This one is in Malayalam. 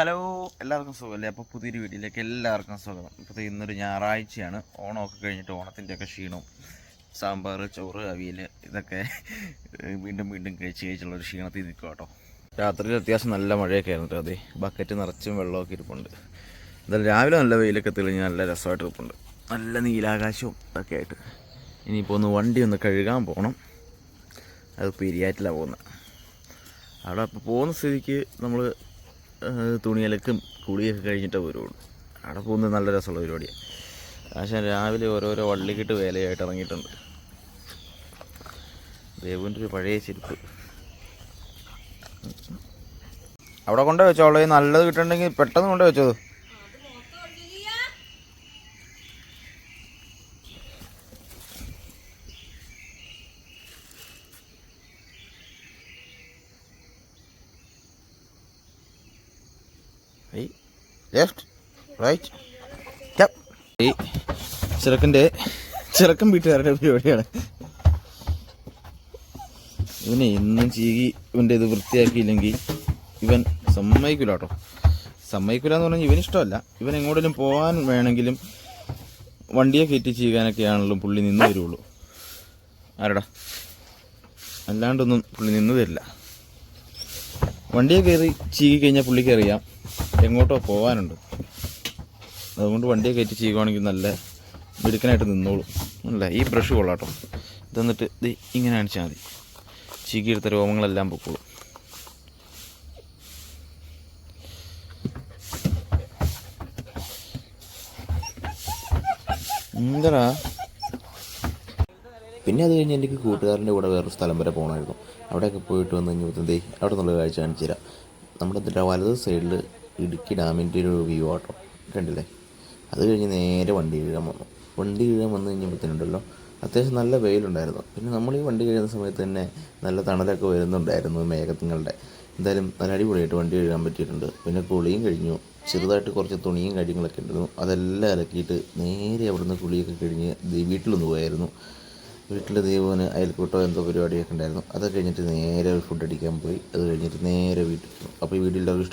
ഹലോ എല്ലാവർക്കും സുഖമല്ലേ? അപ്പോൾ പുതിയൊരു വീഡിയോയിലേക്ക് എല്ലാവർക്കും സ്വാഗതം. ഇപ്പോൾ ഇന്നൊരു ഞായറാഴ്ചയാണ്. ഓണമൊക്കെ കഴിഞ്ഞിട്ട് ഓണത്തിന്റെയൊക്കെ ക്ഷീണവും സാമ്പാർ ചോറ് അവിയൽ ഇതൊക്കെ വീണ്ടും വീണ്ടും കഴിച്ച് കഴിച്ചുള്ള ഒരു ക്ഷീണത്തിൽ നിൽക്കുക കേട്ടോ. രാത്രിയിൽ അത്യാവശ്യം നല്ല മഴയൊക്കെ ആയിരുന്നു അതെ ബക്കറ്റ് നിറച്ചും വെള്ളമൊക്കെ ഇരിപ്പുണ്ട്. എന്തായാലും രാവിലെ നല്ല വെയിലൊക്കെ തെളിഞ്ഞ് നല്ല രസമായിട്ട് ഇരിപ്പുണ്ട്. നല്ല നീലാകാശവും ഒക്കെ ആയിട്ട്. ഇനിയിപ്പോൾ ഒന്ന് വണ്ടി ഒന്ന് കഴുകാൻ പോകണം. അത് പെരിയാറ്റിലാണ് പോകുന്നത്. അവിടെ അപ്പോൾ പോകുന്ന സ്ഥിതിക്ക് നമ്മൾ തുണിയലക്കും കുളിയൊക്കെ കഴിഞ്ഞിട്ടേ വരുള്ളൂ. അവിടെ പോകുന്നത് നല്ല രസമുള്ള പരിപാടിയാണ് പക്ഷേ രാവിലെ ഓരോരോ വള്ളിക്കിട്ട് വേലയായിട്ട് ഇറങ്ങിയിട്ടുണ്ട്. ദേവുവിന്റെ ഒരു പഴയ ചെരുപ്പ്. അവിടെ കൊണ്ടേ വെച്ചോ? നല്ലത് കിട്ടണമെങ്കിൽ പെട്ടെന്ന് കൊണ്ടേ വെച്ചോ ലെഫ്റ്റ് റൈറ്റ് ഈ ചെറുക്കന്റെ ചെറുക്കൻ വീട്ടുകാരുടെ പരിപാടിയാണ്. ഇവനെ എന്നും ചീകി ഇവന്റെ ഇത് വൃത്തിയാക്കിയില്ലെങ്കിൽ ഇവൻ സമ്മതിക്കില്ല കേട്ടോ സമ്മതിക്കില്ല എന്ന് പറഞ്ഞാൽ ഇവനിഷ്ടമല്ല ഇവൻ എങ്ങോട്ടെങ്കിലും പോകാൻ വേണമെങ്കിലും വണ്ടിയെ കയറ്റി ചെയ്യാനൊക്കെയാണല്ലോ പുള്ളി നിന്ന് വരുള്ളൂ. ആരടാ? അല്ലാണ്ടൊന്നും പുള്ളി നിന്ന് തരില്ല വണ്ടിയെ കയറി ചീകി കഴിഞ്ഞാൽ പുള്ളിക്ക് അറിയാം. എങ്ങോട്ടോ പോകാനുണ്ട് അതുകൊണ്ട് വണ്ടിയെ കയറ്റി ചെയ്യുകയാണെങ്കിൽ നല്ല മിടുക്കനായിട്ട് നിന്നോളും. അല്ല? ഈ ബ്രഷ് കൊള്ളാട്ടോ. ഇതെന്നിട്ട് ഇത് ഇങ്ങനെ കാണിച്ചാൽ മതി. ചീകിയെടുത്ത രോമങ്ങളെല്ലാം പൊക്കോളും. എന്താ പിന്നെ അത് കഴിഞ്ഞ് എനിക്ക് കൂട്ടുകാരന്റെ കൂടെ വേറൊരു സ്ഥലം വരെ പോകണമായിരുന്നു അവിടെയൊക്കെ പോയിട്ട് വന്ന് കഴിഞ്ഞാൽ അവിടെ നിന്നുള്ള കാഴ്ച കാണിച്ചു തരാം. നമ്മുടെ വലത് സൈഡിൽ ഇടുക്കി ഡാമിന്റെ ഒരു വ്യൂ ആട്ടോ. കണ്ടില്ലേ? അത് കഴിഞ്ഞ് നേരെ വണ്ടി കീഴാൻ വന്നു. വണ്ടി കീഴാൻ വന്നു കഴിഞ്ഞപ്പോഴത്തേനുണ്ടല്ലോ അത്യാവശ്യം നല്ല വെയിലുണ്ടായിരുന്നു. പിന്നെ നമ്മൾ ഈ വണ്ടി കഴിയുന്ന സമയത്ത് തന്നെ നല്ല തണലൊക്കെ വരുന്നുണ്ടായിരുന്നു മേഘത്തിങ്ങളുടെ എന്തായാലും നല്ല അടിപൊളിയായിട്ട് വണ്ടി കഴുകാൻ പറ്റിയിട്ടുണ്ട്. പിന്നെ കുളിയും കഴിഞ്ഞു. ചെറുതായിട്ട് കുറച്ച് തുണിയും കാര്യങ്ങളൊക്കെ ഉണ്ടായിരുന്നു. അതെല്ലാം അലക്കിയിട്ട് നേരെ അവിടുന്ന് കുളിയൊക്കെ കഴിഞ്ഞ് വീട്ടിലൊന്ന് പോയായിരുന്നു. വീട്ടിൽ ദൈവന് അയൽക്കൂട്ടോ എന്തോ പരിപാടിയൊക്കെ ഉണ്ടായിരുന്നു. അത് കഴിഞ്ഞിട്ട് നേരെ ഫുഡ് അടിക്കാൻ പോയി. അത് കഴിഞ്ഞിട്ട് നേരെ വീട്ടിൽ അപ്പോൾ ഈ എല്ലാവർക്കും